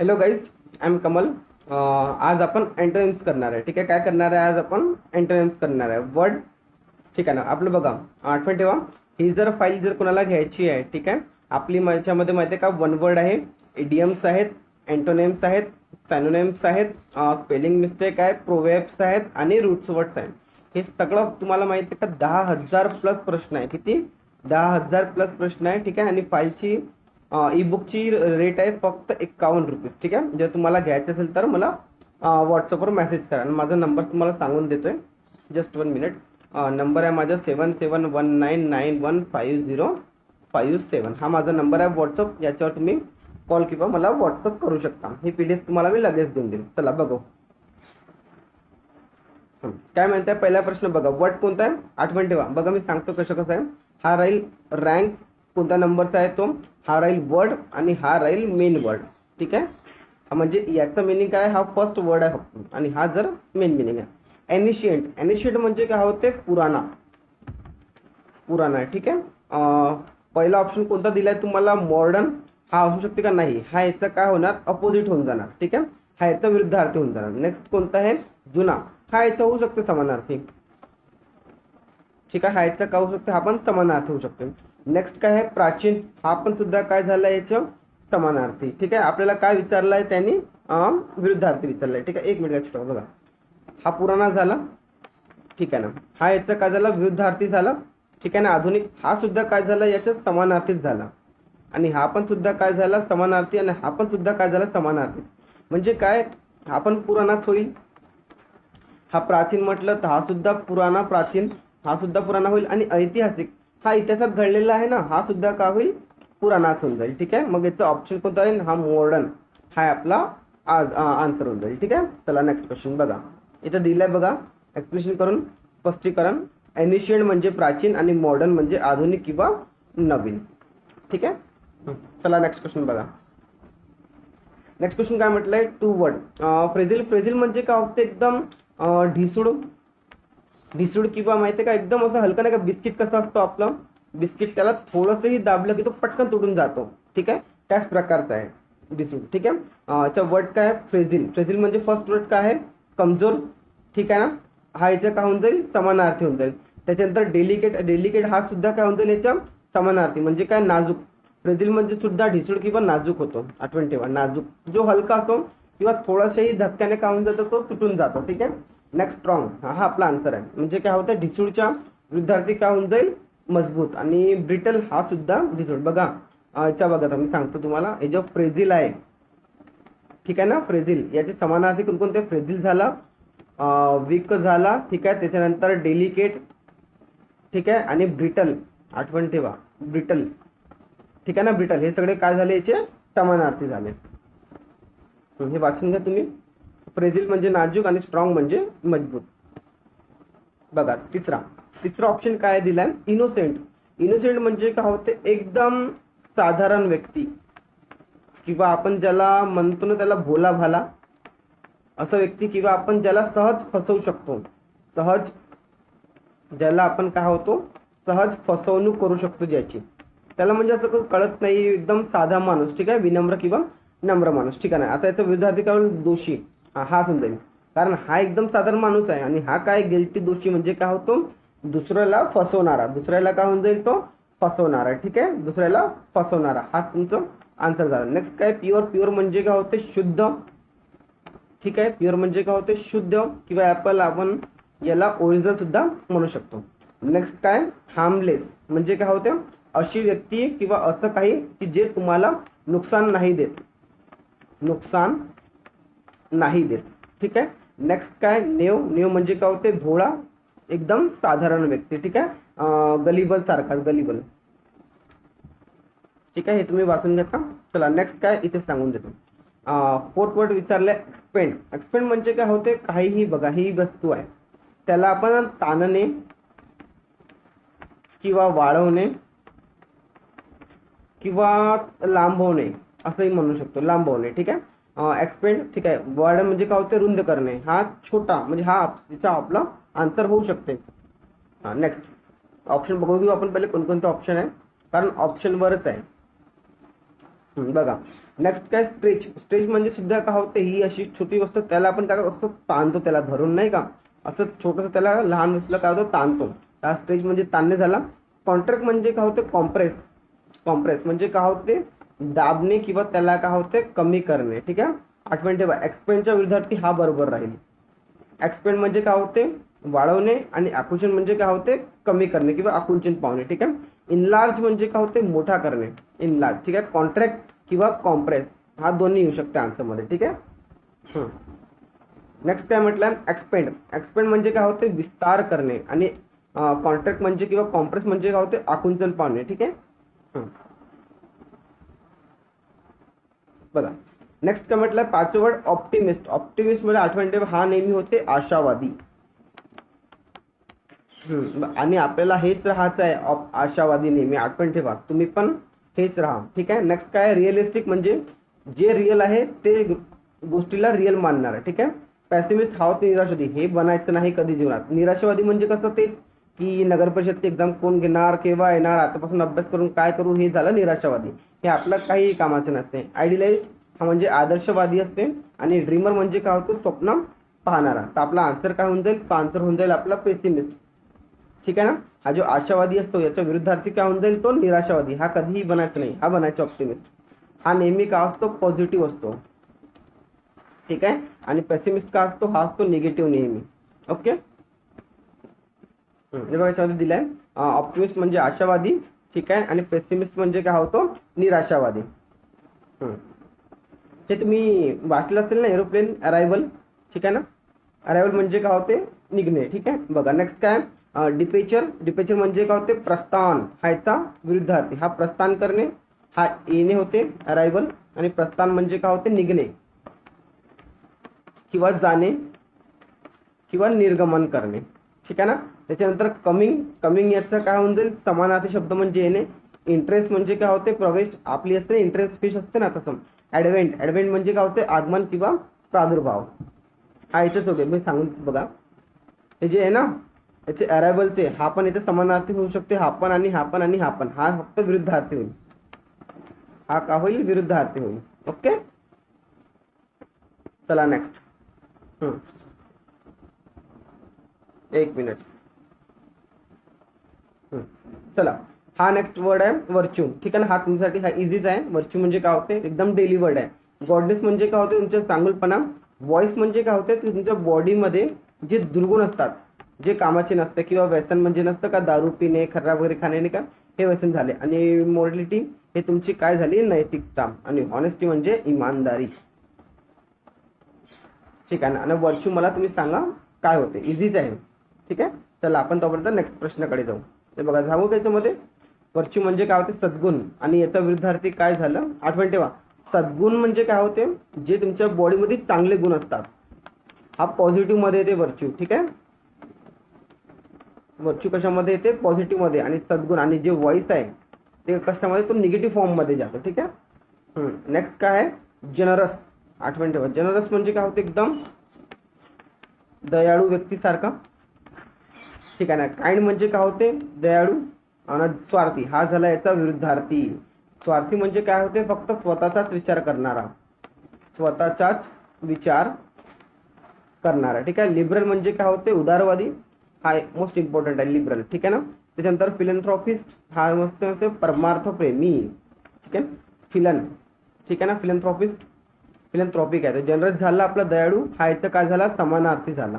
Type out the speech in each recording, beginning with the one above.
Hello guys I am Kamal आज आपण entrance करणार आहे. ठीक आहे? काय करणार आहे आज आपण? एंट्रन्स करणार आहे. वर्ड ठीक आहे ना? आपलं बघा. Uh, आठवण ठेवा ही जर फाईल जर कोणाला घ्यायची आहे ठीक आहे? आपली माझ्यामध्ये माहिती आहे का? वन वर्ड आहे. इडियम्स आहेत. अँटोनेम्स आहेत. सॅनोनेम्स आहेत. Uh, स्पेलिंग मिस्टेक आहे. प्रोवेब्स आहेत. आणि रूट्स वर्ड्स आहेत. हे सगळं तुम्हाला माहिती आहे का? दहा हजार प्लस प्रश्न आहे. किती? दहा हजार प्लस प्रश्न आहे. ठीक आहे? आणि फाईलची ई बुकची रेट आहे फक्त एक्कावन्न रुपीज ठीक आहे? जर तुम्हाला घ्यायचं असेल तर मला व्हॉट्सअपवर मेसेज करा. आणि माझा नंबर तुम्हाला सांगून देतोय. जस्ट वन मिनिट नंबर आहे माझा seven seven one nine nine one five zero five seven हा माझा नंबर आहे व्हॉट्सअप याच्यावर तुम्ही कॉल किंवा मला व्हॉट्सअप करू शकता. ही पी डी एफ तुम्हाला मी लगेच देऊन देईन. चला बघू. काय म्हणताय? पहिला प्रश्न बघा. वट कोणता आहे? आठवण ठेवा. बघा मी सांगतो कसं कसं आहे. हा राहील रँक कोणत्या नंबरचा आहे तो? हा राहील वर्ड आणि हा राहील मेन वर्ड ठीक आहे? म्हणजे याचा मिनिंग काय हा फर्स्ट वर्ड आहे फक्त. आणि हा जर मेन मिनिंग आहे. एनिशियंट एनिशियंट म्हणजे काय होते? पुराणा. पुराणा आहे. ठीक आहे? पहिला ऑप्शन कोणता दिलाय तुम्हाला? मॉडर्न हा असू शकते का? नाही. हा याचा काय होणार? अपोजिट होऊन जाणार. ठीक आहे? हा याचा विरुद्धार्थी होऊन जाणार. नेक्स्ट कोणता आहे? जुना. हा याचा होऊ शकते समानार्थी. ठीक आहे हा काय होऊ शकतो? हा पण समानार्थी होऊ शकतो. नेक्स्ट काय आहे? प्राचीन. हा पण सुद्धा काय झालं याचं? समानार्थी. ठीक आहे? आपल्याला काय विचारलंय त्यांनी? विरुद्धार्थी विचारलंय. ठीक आहे? एक मिनिट लक्ष ठेवा. बघा. हा पुराणा झाला. ठीक आहे ना? हा याचा काय झाला? विरुद्धार्थी झाला. ठीक आहे ना? आधुनिक. हा सुद्धा काय झाला? याच्या समानार्थीच झाला. आणि हा पण सुद्धा काय झाला? समानार्थी. आणि हा पण सुद्धा काय झाला? समानार्थी. म्हणजे काय? हा पण पुराणाच होईल हा प्राचीन म्हटलं तर हा सुद्धा पुराणा प्राचीन. हा सुद्धा पुराणा होईल आणि ऐतिहासिक हा इतिहासात घडलेला आहे ना हा सुद्धा का होईल? पुराणाच होऊन जाईल ठीक आहे? मग याचा ऑप्शन कोणता येईल हा मॉडर्न हा आपला आज आन्सर होऊन जाईल ठीक आहे? चला नेक्स्ट क्वेश्चन बघा. इथं दिलंय बघा एक्सप्लेनेशन करून स्पष्टीकरण. एनिशियंट म्हणजे प्राचीन आणि मॉडर्न म्हणजे आधुनिक किंवा नवीन ठीक आहे. चला नेक्स्ट क्वेश्चन बघा. नेक्स्ट क्वेश्चन काय म्हटलंय? टू वर्ड फ्रेझिल फ्रेझिल म्हणजे काय होतं एकदम अं, ढिसूड किंवा माहिती का एकदम असं हलकं नाही का बिस्किट कसं असतो आपलं? बिस्किट त्याला थोडंसंही दाबलं की तो पटकन तुटून जातो. ठीक आहे? त्याच प्रकारचा आहे ढिसूड ठीक आहे? याचा वर्ड काय आहे? फ्रेझिल. फ्रेझिल म्हणजे फर्स्ट वर्ड काय आहे? कमजोर. ठीक आहे ना? हा याच्या काय होऊन जाईल? समानार्थी होऊन जाईल. त्याच्यानंतर डेलिकेट डेलिकेट हा सुद्धा काय होऊन जाईल याच्या? समानार्थी. म्हणजे काय? नाजूक. ब्रेझिल म्हणजे सुद्धा ढिसूळ किंवा नाजूक होतो. आठवण ठेवा. नाजूक. जो हलका असतो किंवा थोडासाही धक्क्याने काय होऊन जातो? तो तुटून जातो. ठीक आहे? स्ट्रॉंग हा हा आपला आन्सर आहे. म्हणजे काय होतं ढिसूळच्या विद्यार्थी काय होऊन जाईल? मजबूत. आणि ब्रिटल हा सुद्धा ढिसूळ. बघा याच्या बघा मी सांगतो तुम्हाला. हे जो फ्रेझिल आहे ठीक आहे ना? फ्रेझिल. याचे समानार्थी कोणकोणते? फ्रेझिल झाला वीक झाला ठीक आहे? त्याच्यानंतर डेलिकेट ठीक आहे? आणि ब्रिटल. आठवण ठेवा. ब्रिटल. ठीक आहे ना? ब्रिटल. हे सगळे काय झाले याचे? समानार्थी झाले. हे वाचून घ्या तुम्ही. फ्रेझिल म्हणजे नाजूक आणि स्ट्रॉंग म्हणजे मजबूत. बघा तिसरा. तिसरा ऑप्शन काय दिलाय? इनोसेंट इनोसेंट म्हणजे काय होते? एकदम साधारण व्यक्ती. किंवा आपण ज्याला म्हणतो ना त्याला भोला भाला असा व्यक्ती किंवा आपण ज्याला सहज फसवू शकतो. सहज ज्याला आपण काय होतो? सहज फसवणूक करू शकतो ज्याची. त्याला म्हणजे असं कळत नाही एकदम साधा माणूस ठीक आहे? विनम्र किंवा नम्र माणूस ठीक आहे? ना आता याचा विरोधार्थी दोषी हा हा समजा कारण हा एकदम साधारण माणूस आहे आणि हा काय गिल्टी दोषी म्हणजे काय होतो? दुसऱ्याला फसवणारा. दुसऱ्याला काय होऊन जाईल तो? फसवणारा. ठीक आहे? दुसऱ्याला फसवणारा. हा तुमचं आन्सर झाला. नेक्स्ट काय? प्युअर प्युअर म्हणजे काय होते? शुद्ध. ठीक आहे? प्युअर म्हणजे काय होते? शुद्ध किंवा ऍपल आपण याला ओरिजिनल सुद्धा म्हणू शकतो. नेक्स्ट काय? हार्मलेस म्हणजे काय होते? अशी व्यक्ती किंवा असं काही की जे तुम्हाला नुकसान नाही देत. नुकसान नाही देत. ठीक आहे? नेक्स्ट काय? नेव. नेव म्हणजे काय होते? भोळा एकदम साधारण व्यक्ती. ठीक आहे? गलिबल सारखा गलिबल ठीक आहे? हे तुम्ही वाचून घेता. चला नेक्स्ट काय? इथे सांगून देतो. फोर्थ वर्ड विचारले एक्सपेंड एक्सपेंड म्हणजे काय होते? काहीही बघा ही वस्तू आहे. त्याला आपण ताणणे किंवा वाढवणे किंवा लांबवणे असंही म्हणू शकतो. लांबवणे. ठीक आहे? एक्सपेंड ठीक आहे. वर्ड म्हणजे काय होते? रुंद करणे. हा छोटा म्हणजे हा तिचा आपला आन्सर होऊ शकते. नेक्स्ट ऑप्शन बघून घेऊ आपण पहिले कोणकोणते ऑप्शन आहे. कारण ऑप्शनवरच आहे. बघा. नेक्स्ट काय? स्ट्रेच स्ट्रेच म्हणजे सुद्धा काय होते? ही अशी छोटी वस्तू त्याला आपण काय असं ताणतो त्याला धरून नाही का? असं छोटंसं त्याला लहान वस्तूला काय होतं? ताणतो. त्या स्ट्रेच म्हणजे ताणणे झाला. म्हणजे कॉन्ट्रॅक्ट म्हणजे काय होते? कॉम्प्रेस कॉम्प्रेस म्हणजे काय होते? दाबणे किंवा त्याला काय होते कमी करणे ठीक आहे? आठवण ठेवा एक्सपेंडच्या विरुद्धार्थी हा बरोबर राहील. एक्सपेंड म्हणजे काय होते? वाढवणे आणि आकुंचन म्हणजे काय होते? कमी करणे किंवा आकुंचन पावणे ठीक आहे? इनलार्ज म्हणजे काय होते? मोठा करणे. इनलार्ज ठीक आहे? कॉन्ट्रॅक्ट किंवा कॉम्प्रेस हा दोन्ही येऊ शकते आन्सरमध्ये ठीक आहे? नेक्स्ट काय म्हटलं? एक्सपेंड एक्सपेंड म्हणजे काय होते? विस्तार करणे आणि कॉन्ट्रॅक्ट म्हणजे किंवा कॉम्प्रेस म्हणजे काय होते? आकुंचन पावणे ठीक आहे हं. बघा. नेक्स्ट काय म्हटलं पाचवं वर्ड ऑप्टिमिस्ट ऑप्टिमिस्टमध्ये आठवण ठेवा हा नेहमी होते आशावादी. हम्म, आणि आपल्याला हेच राहायचं आहे. आशावादी नेहमी. आठवण ठेवा. तुम्ही पण हेच राहा. ठीक आहे? नेक्स्ट काय? रिअलिस्टिक म्हणजे जे रिअल आहे ते गोष्टीला रिअल मानणार आहे. ठीक आहे? पॅसिमिस्ट हा होते निराशावादी. हे बनायचं नाही कधी जीवनात. निराशावादी म्हणजे कसं ते? की नगर परिषदची एक्झाम कोण घेणार केव्हा येणार आतापासून अभ्यास करून काय करू हे झालं निराशावादी. हे आपलं काही कामाचं नसते. आयडियलाइज हा म्हणजे आदर्शवादी असते आणि ड्रीमर म्हणजे काय होतो? स्वप्न पाहणारा. तर आपला आन्सर काय होऊन जाईल? आन्सर होऊन जाईल आपला पेसिमिस्ट ठीक आहे ना? हा जो आशावादी असतो याच्या विरुद्धार्थी काय होऊन जाईल? तो निराशावादी. हा कधीही बनायचा नाही. हा बनायचा ऑप्टिमिस्ट हा नेहमी काय असतो? पॉझिटिव्ह असतो. ठीक आहे? आणि पेसिमिस्ट का असतो? हा असतो निगेटिव्ह नेहमी. ओके दिलाय. ऑप्टिमिस्ट म्हणजे आशावादी. ठीक आहे? आणि पेसिमिस्ट म्हणजे काय होतो? निराशावादी. हे. तुम्ही वाचलं असेल ना एरोप्लेन अरायव्हल ठीक आहे ना? अरायव्हल म्हणजे काय होते? निघणे. ठीक आहे? बघा नेक्स्ट काय? डिपेचर डिपेचर म्हणजे काय होते? प्रस्थान. हा याचा विरुद्धार्थी. हा प्रस्थान करणे हा येणे होते अरायव्हल आणि प्रस्थान म्हणजे काय होते? निघणे. किंवा जाणे किंवा निर्गमन करणे. ठीक आहे ना? त्याच्यानंतर कमिंग कमिंग याचं काय होऊन जाईल? समानार्थी शब्द म्हणजे येणे. इंटरेस्ट म्हणजे काय होते? प्रवेश. आपली असते इंटरेस्ट फिश असते ना तसं ॲडव्हेंट ॲडव्हेंट म्हणजे काय होते? आगमन किंवा प्रादुर्भाव. हा याच्याच होते. मी सांगून बघा. हे जे आहे ना याचे अरायवलचे हा पण याचे समानार्थी होऊ शकते. हा पण आणि हा पण आणि हा पण. हा फक्त विरुद्धार्थी होईल. हा का होईल? विरुद्धार्थी होईल. ओके? चला नेक्स्ट एक मिनिट चला हा नेक्स्ट वर्ड आहे वर्च्यू ठीक आहे ना? हा तुमच्यासाठी हा इझीच आहे. वर्च्यू म्हणजे काय होते? एकदम डेली वर्ड आहे. गॉडनेस म्हणजे काय होते? तुमच्या चांगलपणा व्हॉइस म्हणजे काय होते? तुमच्या बॉडीमध्ये जे दुर्गुण असतात जे कामाचे नसते किंवा व्यसन म्हणजे नसतं का? दारू पिणे खर्रा वगैरे खाणे नाही का? हे व्यसन झाले. आणि मोरलिटी हे तुमची काय झाली? नैतिकता आणि ऑनेस्टी म्हणजे इमानदारी. ठीक आहे ना? आणि वर्च्यू मला तुम्ही सांगा काय होते? इझीच आहे. ठीक आहे? चला आपण तोपर्यंत नेक्स्ट प्रश्नाकडे जाऊ. ते बघा जाऊ त्याच्यामध्ये याच्यामध्ये? म्हणजे काय होते? सद्गुण. आणि याचा विरुद्धार्थी काय झालं? आठवण ठेवा. सद्गुण म्हणजे काय होते? जे तुमच्या बॉडीमध्ये चांगले गुण असतात. हा पॉझिटिव्हमध्ये येते वर्च्यू ठीक आहे? वर्च्यू कशामध्ये येते? पॉझिटिव्हमध्ये. आणि सद्गुण आणि जे वॉइस आहे ते कशामध्ये? तो निगेटिव्ह फॉर्ममध्ये जातो ठीक आहे? नेक्स्ट काय आहे? जनरस आठवण ठेवा. जनरस म्हणजे काय होते? एकदम दयाळू व्यक्तीसारखा. ठीक आहे ना काइंड म्हणजे काय होते? दयाळू आणि स्वार्थी. हा झाला याचा विरुद्धार्थी. स्वार्थी म्हणजे काय होते? फक्त स्वतःचाच विचार करणारा. स्वतःचाच विचार करणारा. ठीक आहे? लिबरल म्हणजे काय होते? उदारवादी. हा मोस्ट इम्पॉर्टंट आहे लिबरल ठीक आहे ना? त्याच्यानंतर फिलंथ्रॉपिस्ट हा मस्त होते परमार्थ प्रेमी. ठीक आहे? फिलन ठीक आहे ना? फिलंथ्रॉपिस्ट फिलंथ्रॉपिक आहे. तर जनरल झाला आपला दयाळू. हा याचा काय झाला? समानार्थी झाला.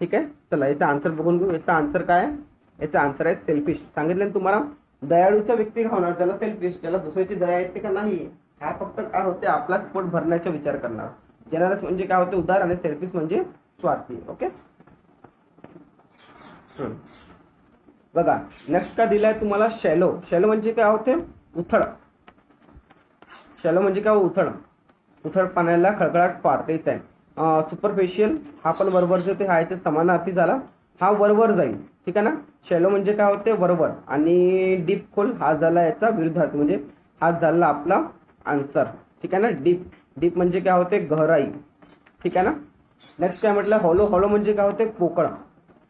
ठीक आहे? चला याचा आन्सर बघून घेऊ. याचा आन्सर काय आहे? याचा आन्सर आहे सेल्फिश सांगितलं ना तुम्हाला? दयाळूचा व्यक्ती होणार त्याला सेल्फिश त्याला दुसऱ्याची दया येते का नाही हा फक्त काय होते? आपलाच पोट भरण्याचा विचार करणार. जनरस म्हणजे काय होते? उदार आणि सेल्फिश म्हणजे स्वार्थी. ओके हम्म. बघा नेक्स्ट का दिलाय तुम्हाला शॅलो शॅलो म्हणजे काय होते? उथळ. शॅलो म्हणजे काय? उथळ. उथळ पाण्याला खळखळाट पार येत आहे सुपरफेशियल हा पण वरवर जो ते आहे ते समानार्थी झाला. हा वरवर जाईल ठीक आहे ना? शॅलो म्हणजे काय होते? वरवर. आणि डीप खोल हा झाला याचा विरुद्धार्थ म्हणजे हा झाला आपला आन्सर ठीक आहे ना? डीप डीप म्हणजे काय होते? गहराई ठीक आहे ना? नेक्स्ट काय म्हटलं? हॉलो हॉलो म्हणजे काय होते? पोकळ.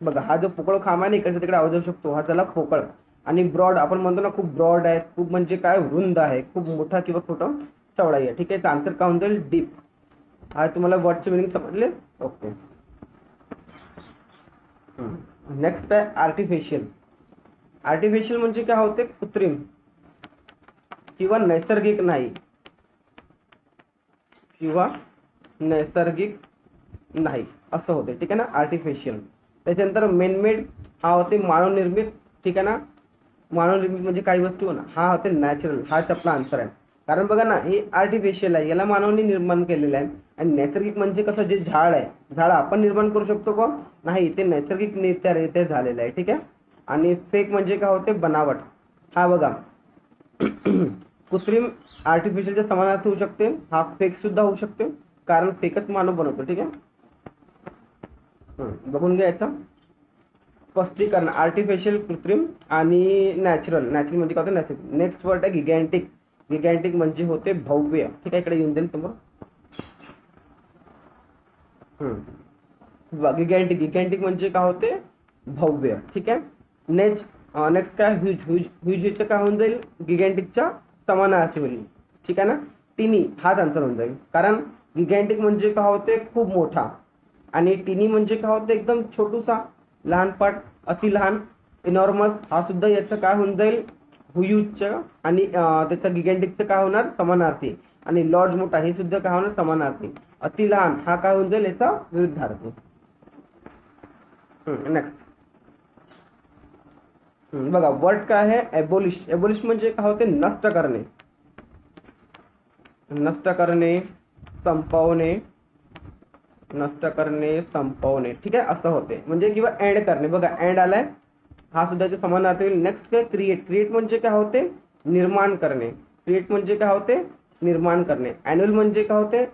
बघा हा जो पोकळ खांब आहे ना इकडे तिकडे आवाज जाऊ शकतो. हा झाला पोकळ आणि ब्रॉड आपण म्हणतो ना खूप ब्रॉड आहे खूप म्हणजे काय रुंद आहे खूप मोठा किंवा छोटा चौडाई आहे. ठीक आहे? आन्सर काय होऊन जाईल? डीप हा तुम्हाला गॉडचे मिनिंग समजले? ओके नेक्स्ट आहे आर्टिफिशियल आर्टिफिशियल म्हणजे काय होते? कृत्रिम. किंवा नैसर्गिक नाही. किंवा नैसर्गिक नाही. असं होते. ठीक आहे ना? आर्टिफिशियल त्याच्यानंतर मेनमेड हा होते मानवनिर्मित. ठीक आहे ना? मानवनिर्मित म्हणजे काही वस्तू ना? हा होते नॅचरल हाच आपला आन्सर आहे. कारण बघा ना हे आर्टिफिशियल आहे याला मानवाने निर्माण केलेलं आहे. आणि नैसर्गिक म्हणजे कसं जे झाड आहे झाड आपण निर्माण करू शकतो का? नाही ते नैसर्गिक नेत्यारित्या झालेलं आहे ठीक आहे? आणि फेक म्हणजे काय होते? बनावट. हा बघा. कृत्रिम आर्टिफिशियलच्या समानार्थी होऊ शकते. हा फेक सुद्धा होऊ शकते. कारण फेकच मानव बनवतो ठीक आहे? बघून घ्यायचं स्पष्टीकरण आर्टिफिशियल कृत्रिम आणि नॅचरल नॅचरल म्हणजे काय होतं? नॅचरल नेक्स्ट वर्ड आहे गिगॅन्टिक गिगॅन्टिक म्हणजे होते भव्य. ठीक आहे इकडे येऊन जाईल तुम्हाला. गिगॅन्टिक गिगॅन्टिक म्हणजे काय होते? भव्य. ठीक आहे? नेक्स्ट नेक्स्ट काय? ह्यूज ह्यूज ह्यूजचं काय होऊन जाईल? गिगॅन्टिकच्या समानार्थी होईल. ठीक आहे ना? टिनी हाच आन्सर होऊन जाईल. कारण गिगॅन्टिक म्हणजे काय होते? खूप मोठा. आणि टिनी म्हणजे काय होते? एकदम छोटूसा लहानपाट अति लहान इनॉर्मस हा सुद्धा याचं काय होऊन जाईल? हुयूजचं आणि त्याचं गिगॅन्टिकचं काय होणार? समानार्थी. आणि लॉर्ड मोठा हे सुद्धा काय होणार? समानार्थी. अति लहान हा काय होऊन जाईल? याचा विरुद्धार्थी. नेक्स्ट बघा वर्ड काय आहे? एबोलिश एबोलिश म्हणजे काय होते? नष्ट करणे. नष्ट करणे संपवणे. नष्ट करणे संपवणे. ठीक आहे? असं होते. म्हणजे किंवा एंड करणे. बघा एंड आलाय. हा सुद्धा समान समानार्थी होईल. नेक्स्ट काय? क्रिएट क्रिएट म्हणजे काय होते? निर्माण करणे. क्रिएट म्हणजे काय होते? निर्माण करणे. अॅन्युअल म्हणजे काय होते?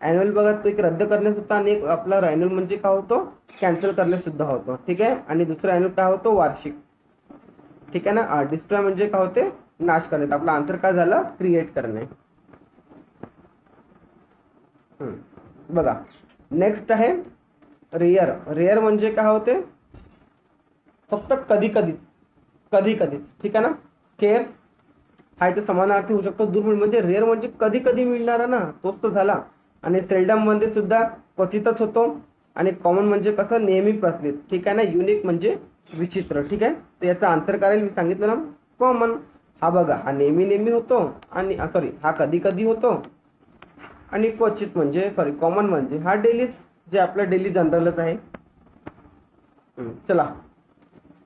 अॅन्युअल बघा तो एक रद्द करणे सुद्धा आणि एक आपला अॅन्युअल म्हणजे काय होतो? कॅन्सल करणे सुद्धा होतो. ठीक आहे? आणि दुसरा अॅन्युअल काय होतो? वार्षिक. ठीक आहे ना? डिस्ट्रॉय म्हणजे काय होते? नाश करणे. आपला आन्सर काय झालं? क्रिएट करणे. हम्म. बघा. नेक्स्ट आहे. रेअर रेअर म्हणजे काय होते? फक्त कधी कधी कधी कधी ठीक आहे ना? केअर हा इथे समानार्थी होऊ शकतो. दुर्मिळ म्हणजे रेअर म्हणजे कधी कधी मिळणारा ना तोच तो झाला. आणि सेल्डममध्ये सुद्धा क्वचितच होतो. आणि कॉमन म्हणजे कसं? नेहमी प्रचलित. ठीक आहे ना? युनिक म्हणजे विचित्र. ठीक आहे? तर याचा आन्सर करायला मी सांगितलं ना? कॉमन हा बघा हा नेहमी नेहमी होतो. आणि सॉरी हा कधी कधी होतो. आणि क्वचित म्हणजे सॉरी कॉमन म्हणजे हा डेली जे आपलं डेली जनरलच आहे. चला.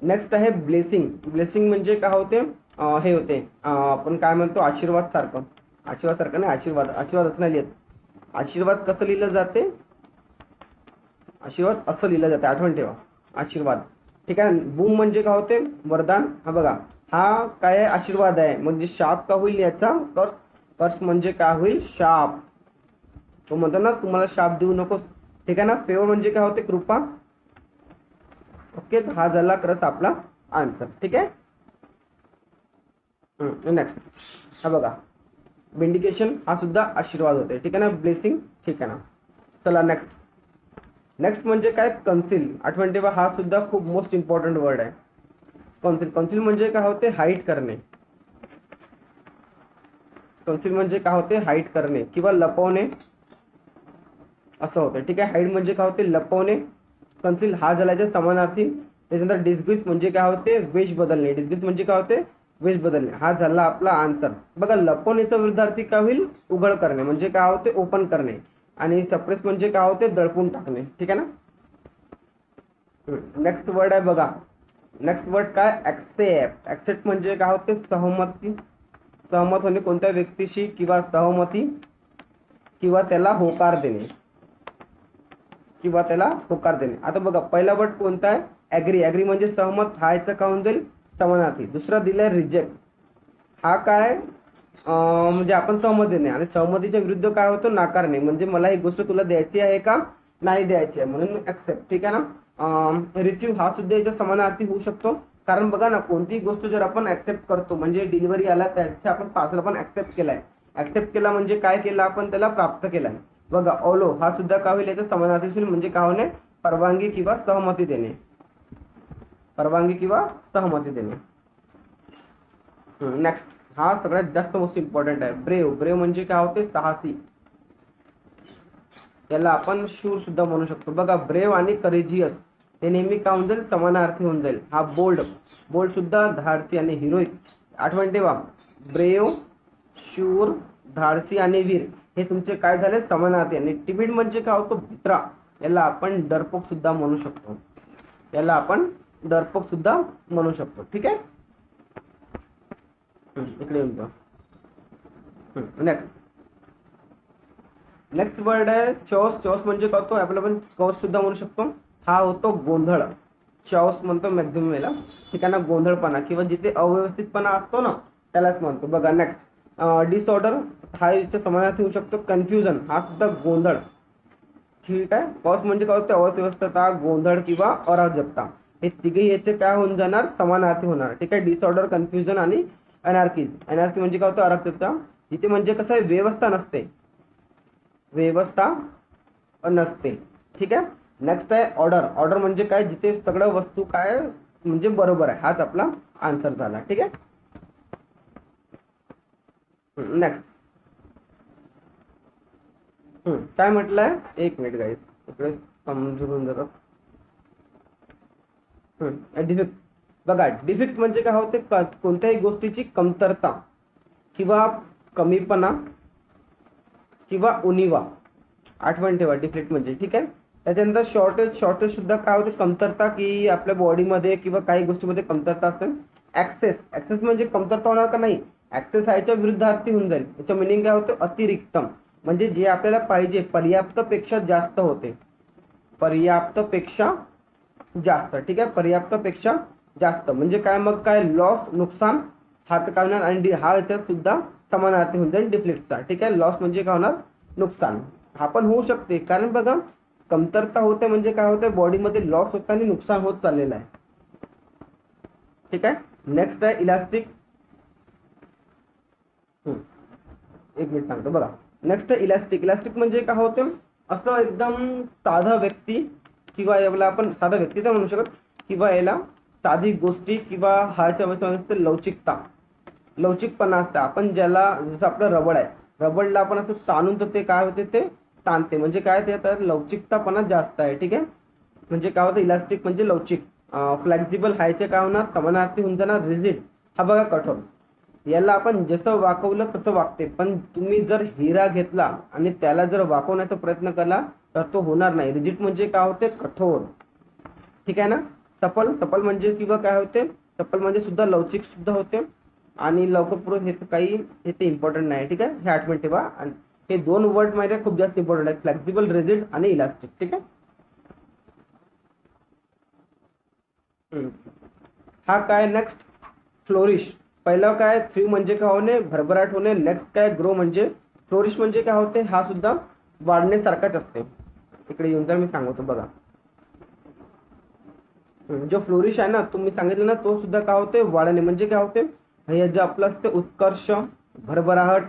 नेक्स्ट आहे ब्लेसिंग ब्लेसिंग म्हणजे काय होते? हे होते. आपण काय म्हणतो? आशीर्वाद सारखं. आशीर्वाद सारखं नाही आशीर्वाद. आशीर्वाद असं नाही लिहित. आशीर्वाद कसं लिहिलं जाते? आशीर्वाद असं लिहिलं जाते. आठवण ठेवा. आशीर्वाद. ठीक आहे? बूम म्हणजे काय होते? वरदान. हा बघा. हा काय आशीर्वाद आहे? म्हणजे शाप का होईल याचा? कर्स कर्स म्हणजे काय होईल? शाप. तो म्हणतो ना तुम्हाला शाप देऊ नकोस. ठीक आहे ना? फेवर म्हणजे काय होते? कृपा. ओके तर हा झाला खरंच आपला आन्सर ठीक आहे? नेक्स्ट हा बघा. विंडिकेशन हा सुद्धा आशीर्वाद होते. ठीक आहे ना? ब्लेसिंग ठीक आहे ना? चला नेक्स्ट नेक्स्ट म्हणजे काय? कन्सिल आठवण ठेवा, हा सुद्धा खूप मोस्ट इम्पॉर्टंट वर्ड आहे. कन्सिल कन्सिल होते? हाईट करणे. कन्सिल होते? हाईट करणे किंवा लपवणे. असं होतं. ठीक आहे? हाईट म्हणजे काय होते? लपवणे. कन्सिल हा झाल्याच्या समानार्थी. त्याच्यानंतर डिस्ग्रीस म्हणजे काय होते? वेश बदलणे. डिस्ग्रीस म्हणजे काय होते? वेश बदलणे. हा झाला आपला आन्सर बघा लपवण्याचा विरुद्धार्थी काय होईल? उघड करणे. म्हणजे काय होते? ओपन करणे. आणि सप्रेस म्हणजे काय होते? दडपून टाकणे. ठीक आहे ना? नेक्स्ट वर्ड आहे बघा. नेक्स्ट वर्ड काय? ऍक्सेप्ट ऍक्सेप्ट म्हणजे काय होते? सहमती. सहमत होणे कोणत्या व्यक्तीशी किंवा सहमती किंवा त्याला होकार देणे. किंवा त्याला होकार देणे. आता बघा पहिला वर्ड कोणता आहे? ऍग्री ऍग्री म्हणजे सहमत हा याचं काय होऊन जाईल समानार्थी. दुसरा दिलाय रिजेक्ट हा काय? म्हणजे आपण सहमत देणे. आणि सहमतीच्या विरुद्ध काय होतो? नाकारणे. म्हणजे मला ही गोष्ट तुला द्यायची आहे का? नाही द्यायची आहे. म्हणून ऍक्सेप्ट ठीक आहे ना? रिसिव्ह हा सुद्धा याच्या समानार्थी होऊ शकतो. कारण बघा ना कोणतीही गोष्ट जर आपण ऍक्सेप्ट करतो म्हणजे डिलिव्हरी आला त्याच्या आपण पार्सल पण ऍक्सेप्ट केलाय. ऍक्सेप्ट केला म्हणजे काय केलं? आपण त्याला प्राप्त केलाय. बघा ओलो हा सुद्धा का होईल याचा समानार्थी म्हणजे का होणे? परवानगी किंवा सहमती देणे. परवानगी किंवा सहमती देणे. नेक्स्ट हा सगळ्यात जास्त मोस्ट इम्पॉर्टंट आहे. ब्रेव. ब्रेव म्हणजे काय होते? साहसी. याला आपण शूर सुद्धा म्हणू शकतो. बघा ब्रेव आणि करेजियस हे नेहमी काय होऊन जाईल? समानार्थी होऊन जाईल. हा बोल्ड बोल्ड सुद्धा धाडसी आणि हिरोईक आठवण ठेवा. ब्रेव शूर धाडसी आणि वीर. हे तुमचे काय झाले? समानार्थी आणि टिबिड म्हणजे काय होतो? भित्रा. याला आपण डरपोक सुद्धा म्हणू शकतो. याला आपण डरपोक सुद्धा म्हणू शकतो. ठीक आहे? इकडे येऊन नेक्स्ट नेक्स्ट वर्ड आहे चॉस चौस म्हणजे काय होतो? आपल्याला आपण कौस सुद्धा म्हणू शकतो. हा होतो गोंधळ. चौस म्हणतो मॅक्झिमम याला. ठिकाणा गोंधळपणा. किंवा जिथे अव्यवस्थितपणा असतो ना त्यालाच म्हणतो. बघा नेक्स्ट डिसऑर्डर हा इथे समानार्थी होऊ शकतो. कन्फ्युजन हा सुद्धा गोंधळ. ठीक आहे? कॉस म्हणजे काय होतं? अव्यवस्थता गोंधळ किंवा अराजकता. हे तिघे याचे काय होऊन जाणार? समानार्थी होणार. ठीक आहे? डिसऑर्डर कन्फ्युजन आणि अनार्की अनार्की म्हणजे काय होतं? अराजकता. इथे म्हणजे कसं आहे? व्यवस्था नसते. व्यवस्था नसते. ठीक आहे? नेक्स्ट आहे ऑर्डर ऑर्डर म्हणजे काय? जिथे सगळं वस्तू काय म्हणजे बरोबर आहे. हाच आपला आन्सर झाला. ठीक आहे? नेक्स्ट काय म्हटलंय एक मिनिट गाईस इकडे समजून जातात डिफिक्ट बघा डिफेक्ट म्हणजे काय होते? कोणत्याही गोष्टीची कमतरता किंवा कमीपणा किंवा उनिवा आठवण ठेवा डिफेक्ट म्हणजे ठीक आहे? त्याच्यानंतर शॉर्टेज शॉर्टेज सुद्धा काय होते? कमतरता की आपल्या बॉडीमध्ये किंवा काही गोष्टीमध्ये कमतरता असेल. ऍक्सेस ऍक्सेस म्हणजे कमतरता होणार का नाही? ऍक्सेस आयच्या विरुद्धार्थी होऊन जाईल. याचं मिनिंग काय होतं? अतिरिक्तम. म्हणजे जे आपल्याला पाहिजे पर्याप्त पेक्षा जास्त होते. पर्याप्त पेक्षा जास्त. ठीक आहे? पर्याप्त पेक्षा जास्त. म्हणजे काय? मग काय? लॉस नुकसान हात काढणार आणि हा याच्यात सुद्धा समानार्थी होऊन जाईल डिफ्लेक्टचा ठीक आहे? लॉस म्हणजे काय होणार? नुकसान. हा पण होऊ शकते. कारण बघा कमतरता होते म्हणजे काय होतं? बॉडीमध्ये लॉस होत आणि नुकसान होत चाललेलं आहे. ठीक आहे? नेक्स्ट आहे इलास्टिक एक मिनिट सांगतो बघा. नेक्स्ट इलास्टिक इलास्टिक म्हणजे काय होतं? असं एकदम साधा व्यक्ती किंवा याला आपण साधा व्यक्ती तर म्हणू शकत किंवा याला साधी गोष्टी किंवा हाच्या असते लवचिकता. लवचिकपणा असतं. आपण ज्याला जसं आपलं रबड आहे. रबडला आपण असं ताणून तर ते काय होते? ते ताणते. म्हणजे काय ते आता लवचिकतापणा जास्त आहे. ठीक आहे? म्हणजे काय होतं? इलास्टिक म्हणजे लवचिक. फ्लेक्झिबल हायचे काय होणार? समानार्थी होऊन जाणार. रिजिड हा बघा कठोर. याला आपण जसं वाकवलं तसं वागते. पण तुम्ही जर हिरा घेतला आणि त्याला जर वाकवण्याचा प्रयत्न केला तर तो होणार नाही. रिजिट म्हणजे काय होते? कठोर. ठीक आहे ना? सफल सफल म्हणजे किंवा काय होते? सफल म्हणजे सुद्धा लवचिक सुद्धा होते. आणि लवकर पुढे हे काही हे ते इम्पॉर्टंट नाही. ठीक आहे? हे आठवण ठेवा. आणि हे दोन वर्ड माहिती खूप जास्त इम्पॉर्टंट आहे फ्लेक्झिबल रिजिट आणि इलास्टिक ठीक आहे? हम्म. हा काय नेक्स्ट फ्लोरिश पहिलं काय? थ्री म्हणजे काय होणे? भरभराट होणे. नेक्स्ट काय? ग्रो म्हणजे? फ्लोरिश म्हणजे काय होते? हा सुद्धा वाढण्यासारखाच असते. इकडे येऊन जा मी सांगतो बघा. जो फ्लोरिश आहे ना तुम्ही सांगितलं ना तो सुद्धा काय होते? वाढणे म्हणजे काय होते? हे जे आपलं असते उत्कर्ष भरभराहट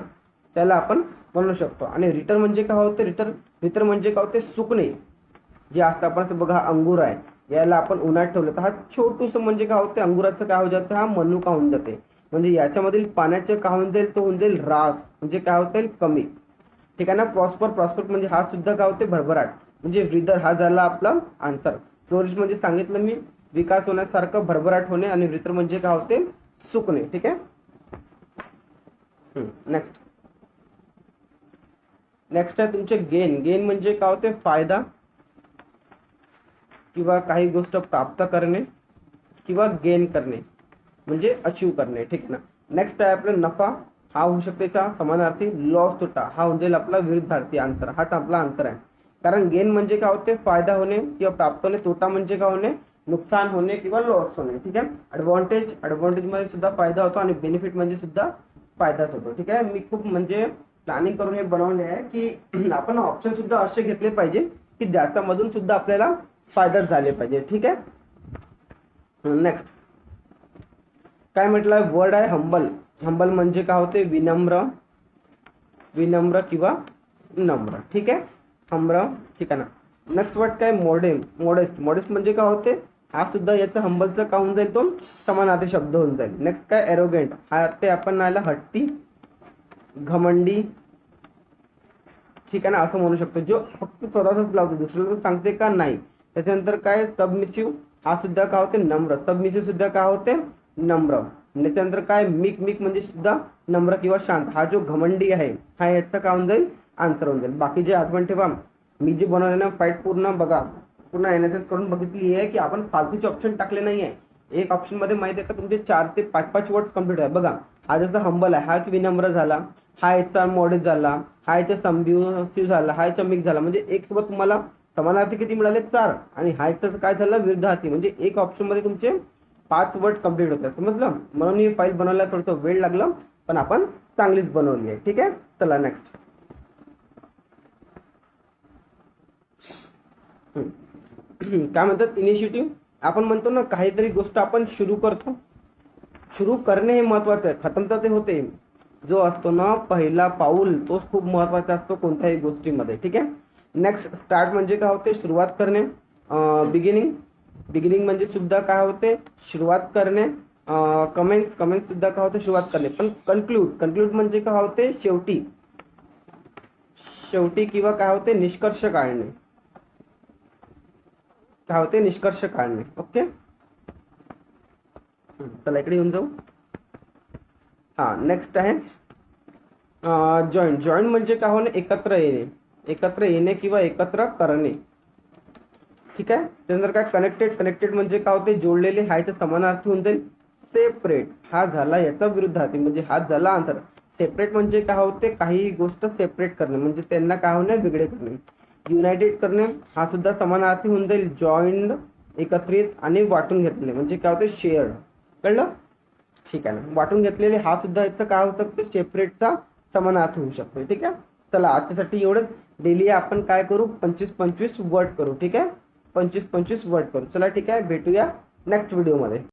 त्याला आपण म्हणू शकतो. आणि रिटर्न म्हणजे काय होते? रिटर्न रिटर म्हणजे काय होते? सुकणे. जे असतं आपण बघा अंगूर आहे. याला आपण उन्हात ठेवलं तर हा छोटूस म्हणजे काय होते? अंगुराचं काय हो जातं? हा मनुका होऊन जाते. म्हणजे याच्यामधील पाण्याचे काय होऊन जाईल तो होऊन जाईल रास. म्हणजे काय होता येईल कमी. ठीक आहे ना? प्रॉस्पर प्रॉस्पर म्हणजे हा सुद्धा काय होते? भरभराट. म्हणजे विदर हा झाला आपला आन्सर फ्लोरिश म्हणजे सांगितलं मी विकास होण्यासारखं भरभराट होणे आणि वृत्र म्हणजे काय होते? सुकणे. ठीक आहे? नेक्स्ट नेक्स्ट आहे तुमचे गेन गेन म्हणजे काय होते? फायदा. किंवा काही गोष्ट प्राप्त करणे. किंवा गेन करणे. म्हणजे अचीव करणे ठीक ना? नेक्स्ट आहे आपला नफा. हा होऊ शकतेचा समानार्थी. लॉस तोटा हा होऊन जाईल आपला विरुद्धार्थी आन्सर हाच आपला आन्सर आहे. कारण गेन म्हणजे काय होते? फायदा होणे किंवा प्राप्त होणे. तोटा म्हणजे काय होणे? नुकसान होणे किंवा लॉस होणे. ठीक आहे? ऍडव्हान्टेज ऍडव्हान्टेजमध्ये सुद्धा फायदा होतो आणि बेनिफिट म्हणजे सुद्धा फायदाच होतो. ठीक आहे? मी खूप म्हणजे प्लॅनिंग करून हे बनवले आहे की आपण ऑप्शन सुद्धा असे घेतले पाहिजे की ज्याच्यामधून सुद्धा आपल्याला फायदा झाले पाहिजे. ठीक आहे? नेक्स्ट काय म्हटलं? वर्ड आहे हंबल हंबल म्हणजे काय होते? विनम्र विनम्र किंवा नम्र. ठीक आहे? हम्र ठीक आहे ना नेक्स्ट वर्ड काय? मॉडेम मॉडेस्ट मॉडेस्ट म्हणजे काय होते? हा सुद्धा याचं हंबलचं का होऊन जाईल? तो समानार्थी शब्द होऊन जाईल. नेक्स्ट काय? एरोगेंट हा ते आपण आला हट्टी घमंडी ठीक आहे ना असं म्हणू शकतो. जो फक्त स्वतःच लावतो दुसऱ्याला सांगते का? नाही. त्याच्यानंतर काय? सबमिसिव्ह हा सुद्धा का होते? नम्र. सबमिसिव्ह सुद्धा का होते? नम्र. म्हणजे त्याच्यानंतर काय? मिक मिक म्हणजे सुद्धा नम्र किंवा शांत. हा जो घमंडी आहे हा याचा काय होऊन जाईल? आन्सर होऊन जाईल. बाकी जे आठवण ठेवा. मी जे बनवले ना फाईट पूर्ण बघा. पूर्ण एनएसएस करून बघितली आहे की आपण फालतूचे ऑप्शन टाकले नाही आहे एक ऑप्शनमध्ये माहिती आहे का तुमचे चार ते पाच पाच वर्ड कंप्लीट आहे. बघा. हा जसा हंबल आहे हाच विनम्र झाला. हा याचा मॉडेल झाला. हा याचा संभ्यू झाला. हा याचा मिक्स झाला. म्हणजे एक सोबत तुम्हाला समानार्थी किती मिळाले? चार. आणि हा याचं काय झालं? विरुद्धार्थी. म्हणजे एक ऑप्शनमध्ये तुमचे पाच वर्ड कंप्लीट होतात. समजलं? म्हणून ही फाईल बनवायला थोडंसं वेळ लागला पण आपण चांगलीच बनवली आहे. ठीक आहे? चला नेक्स्ट काय म्हणतात? इनिशिएटिव्ह आपण म्हणतो ना काहीतरी गोष्ट आपण सुरू करतो. सुरू करणे हे महत्वाचं आहे. खतम तर ते होते. जो असतो ना पहिला पाऊल तोच खूप महत्त्वाचा असतो कोणत्याही गोष्टीमध्ये. ठीक आहे? नेक्स्ट स्टार्ट म्हणजे काय होते? सुरुवात करणे. बिगिनिंग बिगिनिंग म्हणजे सुद्धा काय होते? सुरुवात करणे कमेंट कमेंट सुद्धा काय होते? सुरुवात करणे. पण कन्क्लूड कन्क्लूड म्हणजे काय होते? शेवटी. शेवटी किंवा काय होते? निष्कर्ष काढणे. काय होते? निष्कर्ष काढणे. ओके चला इकडे येऊन जाऊ. हा नेक्स्ट आहे. जॉईंट जॉईंट म्हणजे काय होणे? एकत्र येणे. एकत्र येणे किंवा एकत्र करणे. ठीक आहे? त्यानंतर काय? कनेक्टेड कनेक्टेड म्हणजे काय होते? जोडलेले हायचं समानार्थी होऊन जाईल. सेपरेट हा झाला याचा विरुद्धार्थी. म्हणजे हा झाला अंतर. सेपरेट म्हणजे काय होते? काही गोष्ट सेपरेट करणे. म्हणजे त्यांना काय होणे? वेगळे करणे. युनायटेड करणे. हा सुद्धा समानार्थी होऊन जाईल. जॉईंड एकत्रित आणि वाटून घेतले म्हणजे काय होते? शेअर्ड कळलं? ठीक आहे ना. वाटून घेतलेले. हा सुद्धा याचं काय होऊ शकतो? सेपरेटचा समानार्थ होऊ शकतो. ठीक आहे? चला आजच्यासाठी एवढंच. डेली आपण काय करू? पंचवीस पंचवीस वर्ड करू. ठीक आहे? पंचवीस पंचवीस वर्ड करू. चला ठीक आहे भेटूया नेक्स्ट व्हिडिओमध्ये